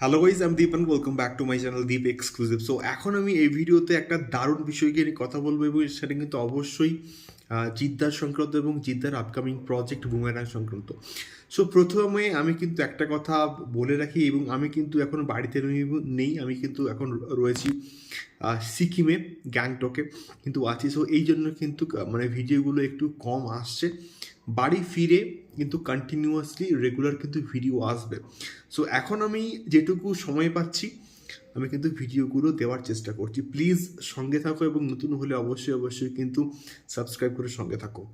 Hello guys আমি Deep and welcome back to my channel Deep exclusive so এখন আমি এই ভিডিওতে একটা দারুণ বিষয়কে নিয়ে কথা বলব এবং সেটা কিন্তু অবশ্যই জিদ্দার সংক্রান্ত এবং জিদ্দার আপকামিং প্রজেক্ট বুমেরাং সংক্রান্ত। সো প্রথমে আমি কিন্তু একটা কথা বলে রাখি এবং আমি কিন্তু এখন বাড়িতে নেই, আমি কিন্তু এখন রয়েছি সিকিমে, গ্যাংটকে। কিন্তু আছি। সো এই জন্য কিন্তু মানে ভিডিওগুলো একটু কম আসছে। বাড়ি ফিরে কিন্তু কন্টিনিউয়াসলি রেগুলার কিন্তু ভিডিও আসবে। সো এখন আমি যেটুকু সময় পাচ্ছি, আমি কিন্তু ভিডিওগুলো দেওয়ার চেষ্টা করছি। প্লিজ সঙ্গে থাকো এবং নতুন হলে অবশ্যই অবশ্যই কিন্তু সাবস্ক্রাইব করে সঙ্গে থাকো।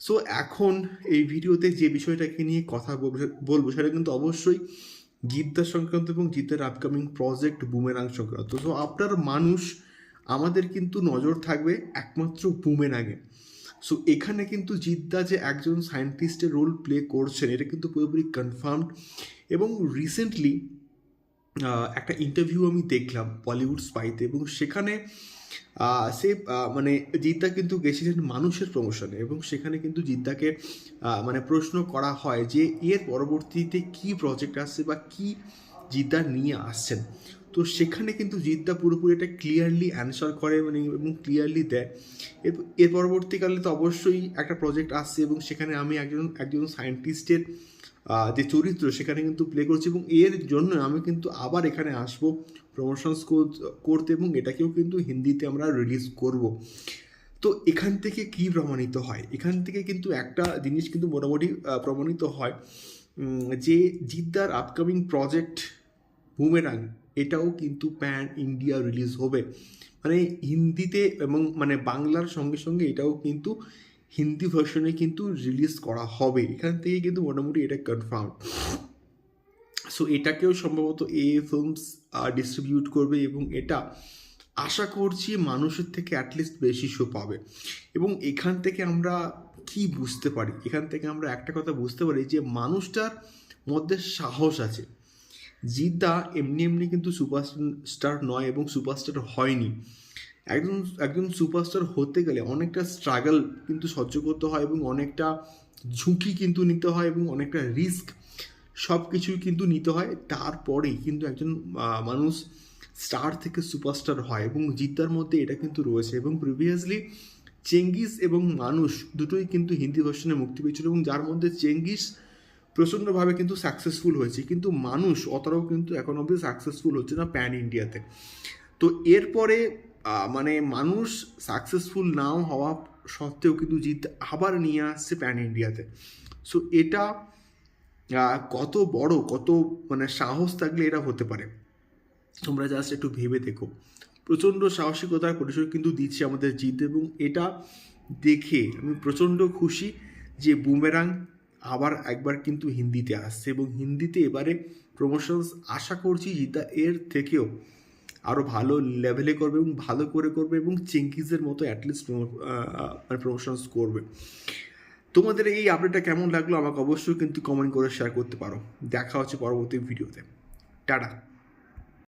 সো এখন এই ভিডিওতে যে বিষয়টাকে নিয়ে কথা বলবো- সেটা কিন্তু অবশ্যই জিদ্দার সংক্রান্ত এবং জিদ্দার আপকামিং প্রজেক্ট বুমেরাং সংক্রান্ত। সো আপনার মানুষ, আমাদের কিন্তু নজর থাকবে একমাত্র বুমেরাঙে সো এখানে কিন্তু জিদ্দা যে একজন সায়েন্টিস্টের রোল প্লে করছেন, এটা কিন্তু পুরোপুরি কনফার্মড এবং রিসেন্টলি একটা ইন্টারভিউ আমি দেখলাম বলিউড স্পাইতে এবং সেখানে সে মানে জিদ্দা কিন্তু গেছিলেন মানুষের প্রমোশনে এবং সেখানে কিন্তু জিদ্দাকে মানে প্রশ্ন করা হয় যে, এর পরবর্তীতে কি প্রজেক্ট আসছে বা কি জিদ্দা নিয়ে আসছেন? তো সেখানে কিন্তু জিদ্দা পুরোপুরি এটা ক্লিয়ারলি অ্যান্সার করে মানে এবং ক্লিয়ারলি দেয়। এর- এর পরবর্তীকালে তো অবশ্যই একটা প্রজেক্ট আসছে এবং সেখানে আমি একজন একজন সায়েন্টিস্টের যে চরিত্র, সেখানে কিন্তু প্লে করছি এবং এর জন্য আমি কিন্তু আবার এখানে আসব প্রমোশনস করতে এবং এটাকেও কিন্তু হিন্দিতে আমরা রিলিজ করব। তো এখান থেকে কি প্রমাণিত হয়? এখান থেকে কিন্তু একটা জিনিস কিন্তু মোটামুটি প্রমাণিত হয় যে জিদ্দার আপকামিং প্রজেক্ট বুমেরাং এটাও কিন্তু প্যান ইন্ডিয়া রিলিজ হবে। মানে হিন্দিতে এবং মানে বাংলার সঙ্গে সঙ্গে এটাও কিন্তু হিন্দি ভার্সনে কিন্তু রিলিজ করা হবে। এখান থেকে কিন্তু মোটামুটি এটা কনফার্ম সো এটাকেও সম্ভবত এ ফিল্মস ডিস্ট্রিবিউট করবে এবং এটা আশা করছি মানুষের থেকে অ্যাটলিস্ট বেশি শো পাবে। এবং এখান থেকে আমরা কি বুঝতে পারি? এখান থেকে আমরা একটা কথা বুঝতে পারি যে মানুষটার মধ্যে সাহস আছে। জিদ্দা এমনি এমনি কিন্তু সুপারস্টার নয় এবং সুপারস্টার হয়নি। একজন একজন সুপারস্টার হতে গেলে অনেকটা স্ট্রাগল কিন্তু সহ্য করতে হয় এবং অনেকটা ঝুঁকি কিন্তু নিতে হয় এবং অনেকটা রিস্ক সব কিছুই কিন্তু নিতে হয়। তারপরেই কিন্তু একজন মানুষ স্টার থেকে সুপারস্টার হয় এবং জিদ্দার মধ্যে এটা কিন্তু রয়েছে এবং প্রিভিয়াসলি চেঙ্গিস এবং মানুষ দুটোই কিন্তু হিন্দি ভার্সনে মুক্তি পেয়েছিল এবং যার মধ্যে চেঙ্গিস প্রচণ্ডভাবে কিন্তু সাকসেসফুল হয়েছে। কিন্তু মানুষ অতটাও কিন্তু এখন অবধি সাকসেসফুল হচ্ছে না প্যান ইন্ডিয়াতে তো এরপরে মানে মানুষ সাকসেসফুল নাও হওয়া সত্ত্বেও কিন্তু জিত আবার নিয়ে আসছে প্যান ইন্ডিয়াতে সো এটা কত বড়, কত মানে সাহস থাকলে এটা হতে পারে। তোমরা জাস্ট একটু ভেবে দেখো। প্রচণ্ড সাহসিকতার পরিচয় কিন্তু দিচ্ছে আমাদের জিত এবং এটা দেখে আমি প্রচণ্ড খুশি যে বুমেরাং আবার একবার কিন্তু হিন্দিতে আসছে এবং হিন্দিতে এবারে প্রমোশনস আশা করছি জিতা এর থেকেও আরও ভালো লেভেলে করবে এবং ভালো করে করবে এবং চেঙ্কিজের মতো অ্যাটলিস্ট মানে প্রমোশনস করবে। তোমাদের এই আপডেটটা কেমন লাগল আমাকে অবশ্যই কিন্তু কমেন্ট করে শেয়ার করতে পারো। দেখা হচ্ছে পরবর্তী ভিডিওতে টাটা।